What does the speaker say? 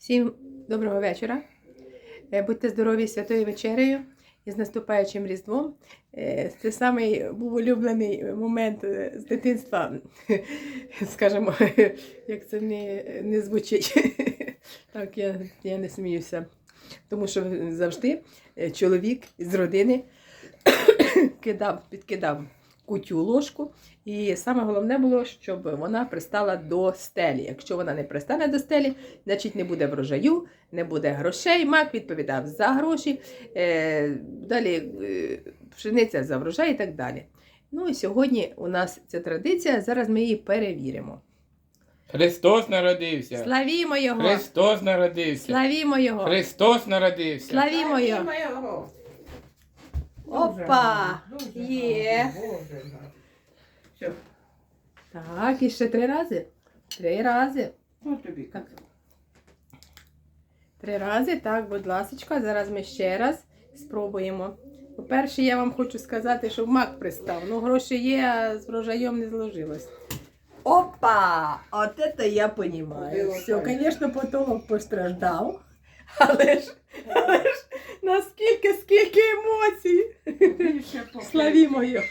Всім доброго вечора. Е, Будьте здорові святою вечерею і з наступаючим Різдвом. Е, Це самий був улюблений момент е, з дитинства, скажімо, як це не, не звучить. Так, я, я не сміюся. Тому що завжди чоловік з родини кидав, підкидав кутю ложку. І саме головне було, щоб вона пристала до стелі. Якщо вона не пристане до стелі, значить не буде врожаю, не буде грошей. Мак відповідав за гроші, е, далі е, пшениця за врожай і так далі. Ну і сьогодні у нас ця традиція, зараз ми її перевіримо. Христос народився. Славімо його! Христос народився. Славімо його! Христос народився. Славімо його! його. Опа! Є. Все, Так, і ще три рази. Три рази. ну тобі Так. Три рази, так, будь ласочка. Зараз ми ще раз спробуємо. По-перше, я вам хочу сказати, що мак пристав. Ну, гроші є, а з врожаєм не зложилось. Опа! От це я розумію. Все, звісно, потолок постраждав. Але ж, але ж наскільки, скільки емоцій! Славімо його!